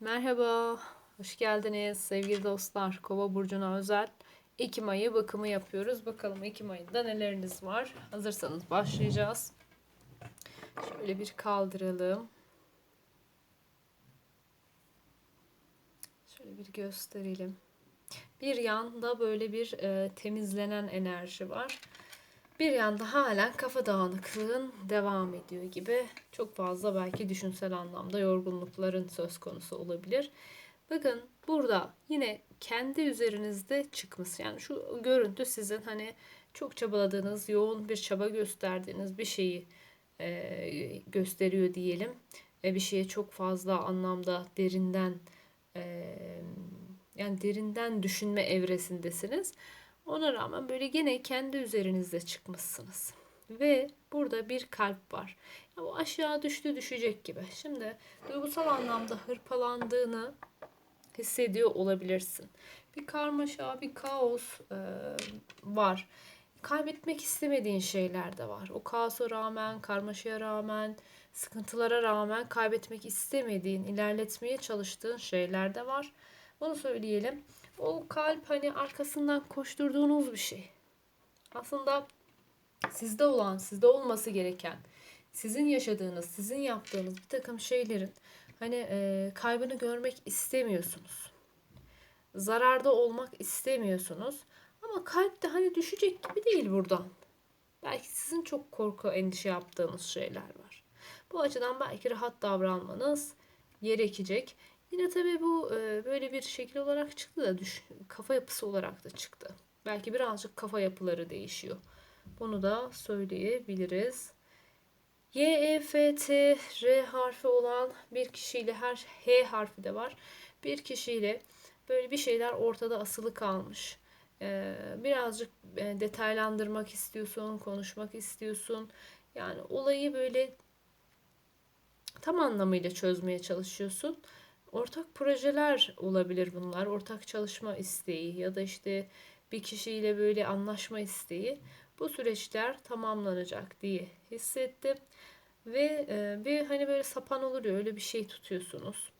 Merhaba, hoş geldiniz sevgili dostlar. Kova burcuna özel Ekim ayı bakımı yapıyoruz. Bakalım Ekim ayında neleriniz var? Hazırsanız başlayacağız. Şöyle bir kaldıralım. Şöyle bir gösterelim. Bir yanda böyle bir e, temizlenen enerji var. Bir yanda halen kafa dağınıklığın devam ediyor gibi. Çok fazla belki düşünsel anlamda yorgunlukların söz konusu olabilir. Bakın burada yine kendi üzerinizde çıkmış. Yani şu görüntü sizin hani çok çabaladığınız, yoğun bir çaba gösterdiğiniz bir şeyi e, gösteriyor diyelim. E, bir şeye çok fazla anlamda derinden e, yani derinden düşünme evresindesiniz. Ona rağmen böyle gene kendi üzerinizde çıkmışsınız. Ve burada bir kalp var. Ya bu aşağı düştü düşecek gibi. Şimdi duygusal anlamda hırpalandığını hissediyor olabilirsin. Bir karmaşa, bir kaos e, var. Kaybetmek istemediğin şeyler de var. O kaosa rağmen, karmaşaya rağmen, sıkıntılara rağmen kaybetmek istemediğin, ilerletmeye çalıştığın şeyler de var. Bunu söyleyelim. O kalp hani arkasından koşturduğunuz bir şey. Aslında sizde olan, sizde olması gereken, sizin yaşadığınız, sizin yaptığınız bir takım şeylerin hani e, kaybını görmek istemiyorsunuz. Zararda olmak istemiyorsunuz. Ama kalp de hani düşecek gibi değil buradan. Belki sizin çok korku, endişe yaptığınız şeyler var. Bu açıdan belki rahat davranmanız gerekecek. Yine tabii bu e, böyle bir şekil olarak çıktı da düş, kafa yapısı olarak da çıktı. Belki birazcık kafa yapıları değişiyor. Bunu da söyleyebiliriz. Y, E, F, T, R harfi olan bir kişiyle her H harfi de var. Bir kişiyle böyle bir şeyler ortada asılı kalmış. Ee, birazcık e, detaylandırmak istiyorsun, konuşmak istiyorsun. Yani olayı böyle tam anlamıyla çözmeye çalışıyorsun. Ortak projeler olabilir bunlar. Ortak çalışma isteği ya da işte bir kişiyle böyle anlaşma isteği. Bu süreçler tamamlanacak diye hissettim. Ve e, bir hani böyle sapan olur ya öyle bir şey tutuyorsunuz.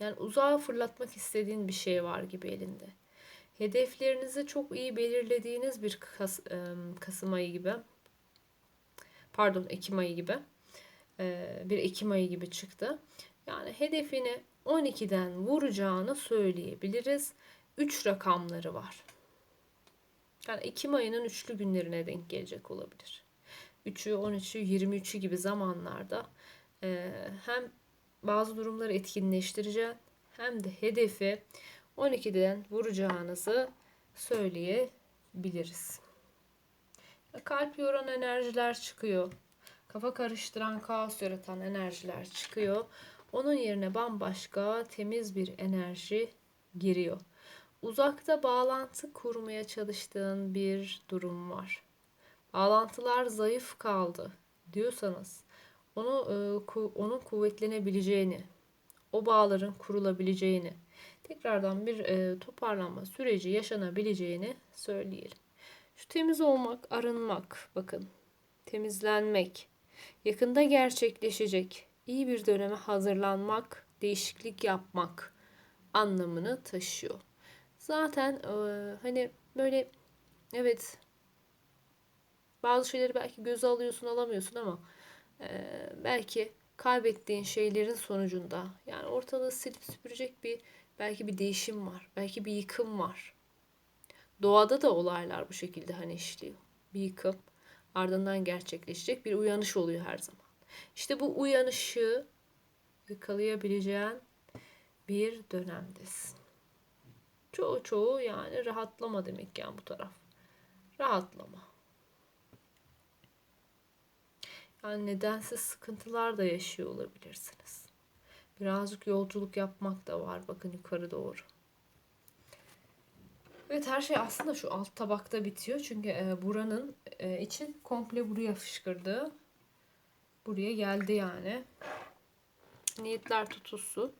Yani uzağa fırlatmak istediğin bir şey var gibi elinde. Hedeflerinizi çok iyi belirlediğiniz bir Kas, e, Kasım ayı gibi. Pardon Ekim ayı gibi. E, bir Ekim ayı gibi çıktı. Yani hedefini 12'den vuracağını söyleyebiliriz. 3 rakamları var. Yani Ekim ayının üçlü günlerine denk gelecek olabilir. 3'ü, 13'ü, 23'ü gibi zamanlarda e, hem bazı durumları etkinleştireceğim hem de hedefi 12'den vuracağınızı söyleyebiliriz. Kalp yoran enerjiler çıkıyor. Kafa karıştıran, kaos yaratan enerjiler çıkıyor. Onun yerine bambaşka temiz bir enerji giriyor. Uzakta bağlantı kurmaya çalıştığın bir durum var. Bağlantılar zayıf kaldı diyorsanız onu e, onun kuvvetlenebileceğini, o bağların kurulabileceğini, tekrardan bir e, toparlanma süreci yaşanabileceğini söyleyelim. Şu temiz olmak, arınmak, bakın, temizlenmek yakında gerçekleşecek iyi bir döneme hazırlanmak, değişiklik yapmak anlamını taşıyor. Zaten e, hani böyle evet bazı şeyleri belki göze alıyorsun alamıyorsun ama e, belki kaybettiğin şeylerin sonucunda yani ortalığı silip süpürecek bir belki bir değişim var. Belki bir yıkım var. Doğada da olaylar bu şekilde hani işliyor. Bir yıkım ardından gerçekleşecek bir uyanış oluyor her zaman. İşte bu uyanışı yakalayabileceğin bir dönemdesin. Çoğu çoğu yani rahatlama demek yani bu taraf. Rahatlama. Yani nedensiz sıkıntılar da yaşıyor olabilirsiniz. Birazcık yolculuk yapmak da var bakın yukarı doğru. Evet her şey aslında şu alt tabakta bitiyor. Çünkü e, buranın e, için komple buraya fışkırdı. Buraya geldi yani. Niyetler tutulsun.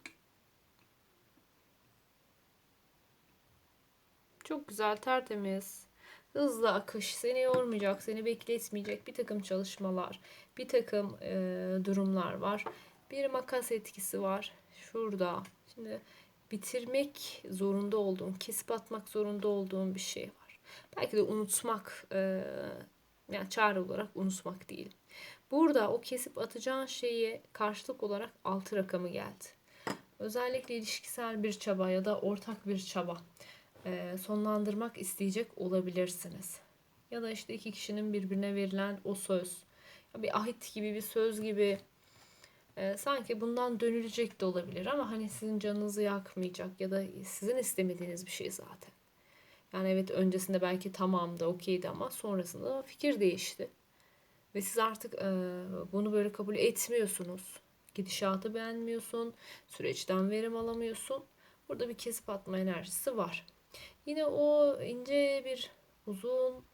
Çok güzel, tertemiz. Hızlı akış. Seni yormayacak, seni bekletmeyecek bir takım çalışmalar, bir takım e, durumlar var. Bir makas etkisi var. şurada. Şimdi bitirmek zorunda olduğun, kesip atmak zorunda olduğun bir şey var. Belki de unutmak, e, yani çare olarak unutmak değil. Burada o kesip atacağın şeyi karşılık olarak altı rakamı geldi. Özellikle ilişkisel bir çaba ya da ortak bir çaba e, sonlandırmak isteyecek olabilirsiniz. Ya da işte iki kişinin birbirine verilen o söz, bir ahit gibi bir söz gibi e, sanki bundan dönülecek de olabilir ama hani sizin canınızı yakmayacak ya da sizin istemediğiniz bir şey zaten. Yani evet öncesinde belki tamamdı, okeydi ama sonrasında fikir değişti. Ve siz artık e, bunu böyle kabul etmiyorsunuz. Gidişatı beğenmiyorsun, süreçten verim alamıyorsun. Burada bir kesip atma enerjisi var. Yine o ince bir uzun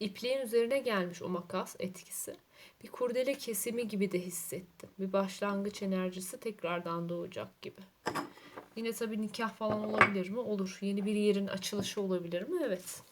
ipliğin üzerine gelmiş o makas etkisi. Bir kurdele kesimi gibi de hissettim. Bir başlangıç enerjisi tekrardan doğacak gibi. Yine tabii nikah falan olabilir mi? Olur. Yeni bir yerin açılışı olabilir mi? Evet.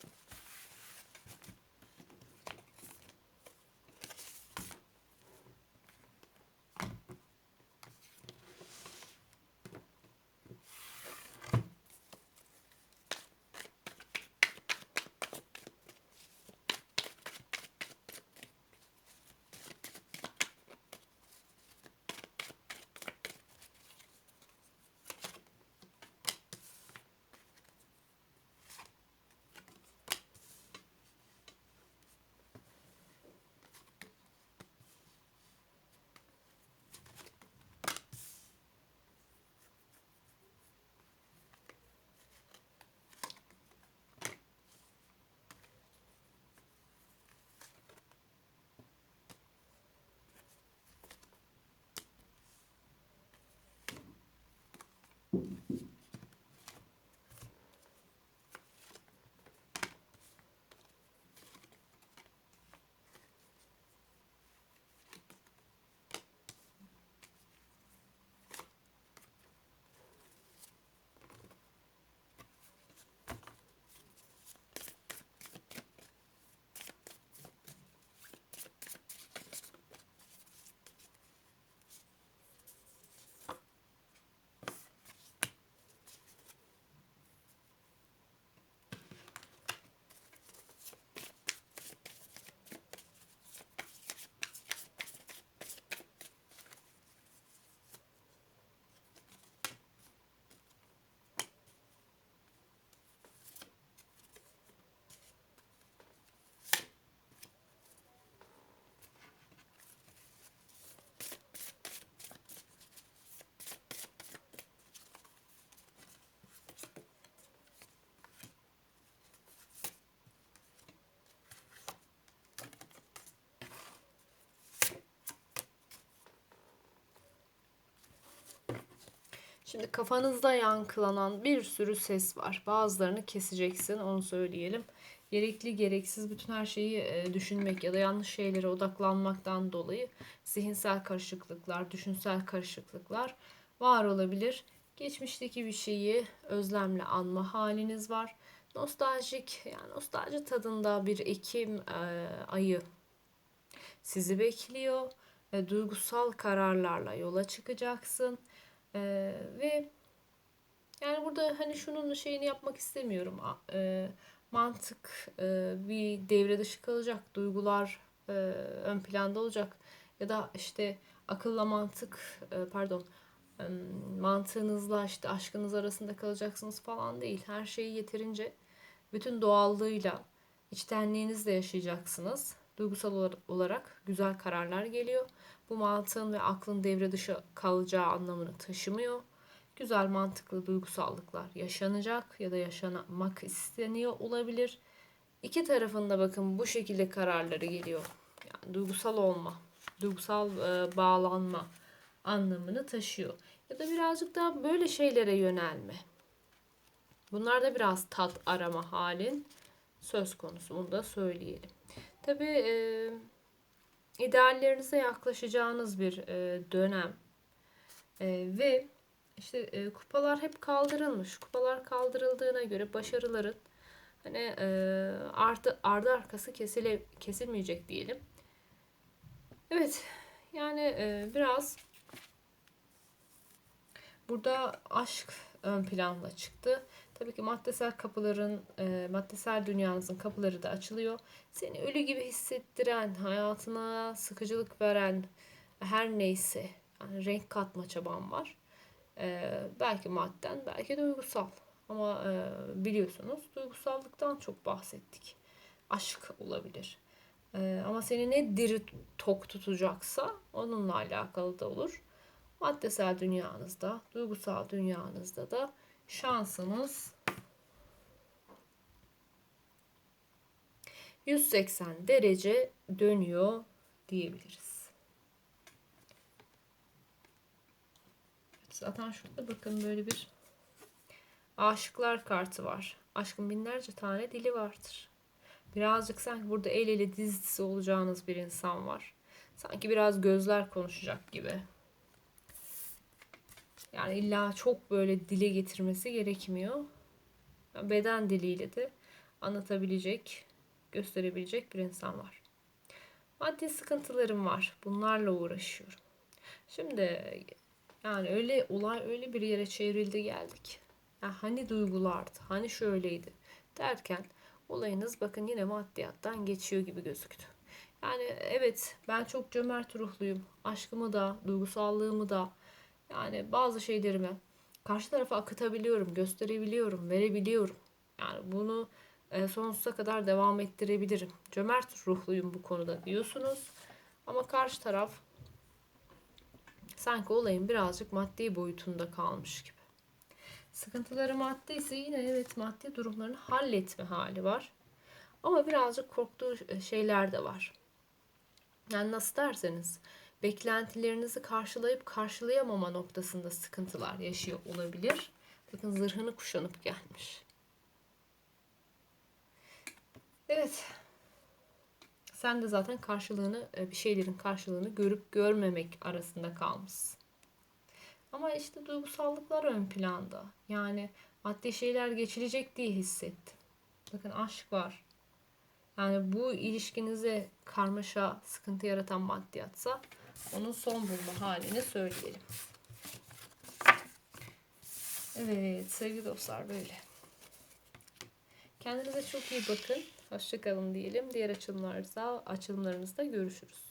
Şimdi kafanızda yankılanan bir sürü ses var. Bazılarını keseceksin, onu söyleyelim. Gerekli gereksiz bütün her şeyi e, düşünmek ya da yanlış şeylere odaklanmaktan dolayı zihinsel karışıklıklar, düşünsel karışıklıklar var olabilir. Geçmişteki bir şeyi özlemle anma haliniz var. Nostaljik yani nostalji tadında bir Ekim e, ayı sizi bekliyor. E, duygusal kararlarla yola çıkacaksın ee, ve yani burada hani şunun şeyini yapmak istemiyorum. E, mantık e, bir devre dışı kalacak. Duygular e, ön planda olacak. Ya da işte akılla mantık e, pardon e, mantığınızla işte aşkınız arasında kalacaksınız falan değil. Her şeyi yeterince bütün doğallığıyla içtenliğinizle yaşayacaksınız. Duygusal olarak güzel kararlar geliyor bu mantığın ve aklın devre dışı kalacağı anlamını taşımıyor. Güzel mantıklı duygusallıklar yaşanacak ya da yaşamak isteniyor olabilir. İki tarafında bakın bu şekilde kararları geliyor. Yani duygusal olma, duygusal e, bağlanma anlamını taşıyor. Ya da birazcık daha böyle şeylere yönelme. Bunlar da biraz tat arama halin söz konusu. Bunu da söyleyelim. Tabii e, ideallerinize yaklaşacağınız bir e, dönem. E, ve işte e, kupalar hep kaldırılmış. Kupalar kaldırıldığına göre başarıların hani e, ardı ardı arkası kesile kesilmeyecek diyelim. Evet. Yani e, biraz Burada aşk ön planda çıktı. Tabii ki maddesel kapıların, e, maddesel dünyanızın kapıları da açılıyor. Seni ölü gibi hissettiren, hayatına sıkıcılık veren her neyse yani renk katma çaban var. E, belki madden, belki duygusal. Ama e, biliyorsunuz duygusallıktan çok bahsettik. Aşk olabilir. E, ama seni ne diri tok tutacaksa onunla alakalı da olur. Maddesel dünyanızda, duygusal dünyanızda da şansınız 180 derece dönüyor diyebiliriz. Zaten şurada bakın böyle bir aşıklar kartı var. Aşkın binlerce tane dili vardır. Birazcık sanki burada el ele diz dizi olacağınız bir insan var. Sanki biraz gözler konuşacak gibi. Yani illa çok böyle dile getirmesi gerekmiyor. Beden diliyle de anlatabilecek, gösterebilecek bir insan var. Maddi sıkıntılarım var. Bunlarla uğraşıyorum. Şimdi yani öyle olay öyle bir yere çevrildi geldik. Ya hani duygulardı, hani şöyleydi derken olayınız bakın yine maddiyattan geçiyor gibi gözüktü. Yani evet ben çok cömert ruhluyum. Aşkımı da, duygusallığımı da yani bazı şeylerimi karşı tarafa akıtabiliyorum, gösterebiliyorum, verebiliyorum. Yani bunu e, sonsuza kadar devam ettirebilirim. Cömert ruhluyum bu konuda diyorsunuz. Ama karşı taraf sanki olayın birazcık maddi boyutunda kalmış gibi. Sıkıntıları maddi ise yine evet maddi durumlarını halletme hali var. Ama birazcık korktuğu şeyler de var. Yani nasıl derseniz beklentilerinizi karşılayıp karşılayamama noktasında sıkıntılar yaşıyor olabilir. Bakın zırhını kuşanıp gelmiş. Evet. Sen de zaten karşılığını, bir şeylerin karşılığını görüp görmemek arasında kalmışsın. Ama işte duygusallıklar ön planda. Yani maddi şeyler geçilecek diye hissettim. Bakın aşk var. Yani bu ilişkinize karmaşa, sıkıntı yaratan maddiyatsa onun son bulma halini söyleyelim. Evet sevgili dostlar böyle. Kendinize çok iyi bakın. Hoşçakalın diyelim. Diğer açılımlarda, açılımlarımızda görüşürüz.